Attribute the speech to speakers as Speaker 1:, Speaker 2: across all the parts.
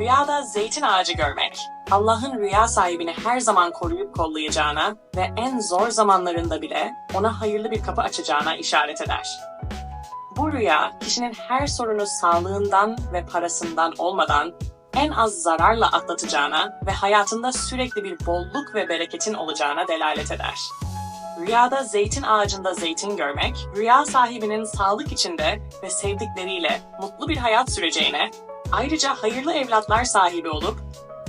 Speaker 1: Rüyada zeytin ağacı görmek, Allah'ın rüya sahibini her zaman koruyup kollayacağına ve en zor zamanlarında bile ona hayırlı bir kapı açacağına işaret eder. Bu rüya, kişinin her sorunu sağlığından ve parasından olmadan en az zararla atlatacağına ve hayatında sürekli bir bolluk ve bereketin olacağına delalet eder. Rüyada zeytin ağacında zeytin görmek, rüya sahibinin sağlık içinde ve sevdikleriyle mutlu bir hayat süreceğine, ayrıca hayırlı evlatlar sahibi olup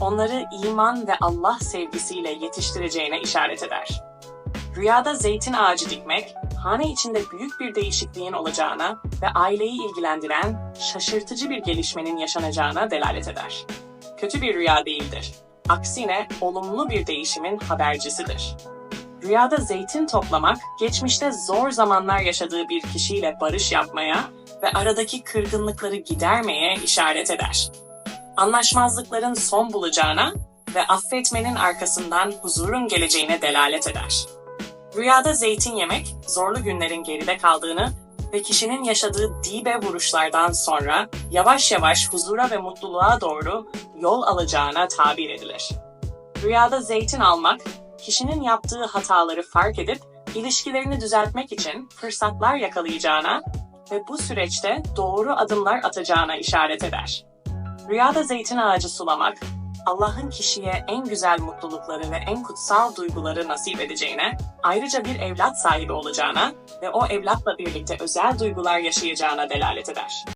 Speaker 1: onları iman ve Allah sevgisiyle yetiştireceğine işaret eder. Rüyada zeytin ağacı dikmek, hane içinde büyük bir değişikliğin olacağına ve aileyi ilgilendiren şaşırtıcı bir gelişmenin yaşanacağına delalet eder. Kötü bir rüya değildir. Aksine olumlu bir değişimin habercisidir. Rüyada zeytin toplamak, geçmişte zor zamanlar yaşadığı bir kişiyle barış yapmaya ve aradaki kırgınlıkları gidermeye işaret eder. Anlaşmazlıkların son bulacağına ve affetmenin arkasından huzurun geleceğine delalet eder. Rüyada zeytin yemek, zorlu günlerin geride kaldığını ve kişinin yaşadığı dibe vuruşlardan sonra yavaş yavaş huzura ve mutluluğa doğru yol alacağına tabir edilir. Rüyada zeytin almak, kişinin yaptığı hataları fark edip ilişkilerini düzeltmek için fırsatlar yakalayacağına ve bu süreçte doğru adımlar atacağına işaret eder. Rüyada zeytin ağacı sulamak, Allah'ın kişiye en güzel mutlulukları ve en kutsal duyguları nasip edeceğine, ayrıca bir evlat sahibi olacağına ve o evlatla birlikte özel duygular yaşayacağına delalet eder.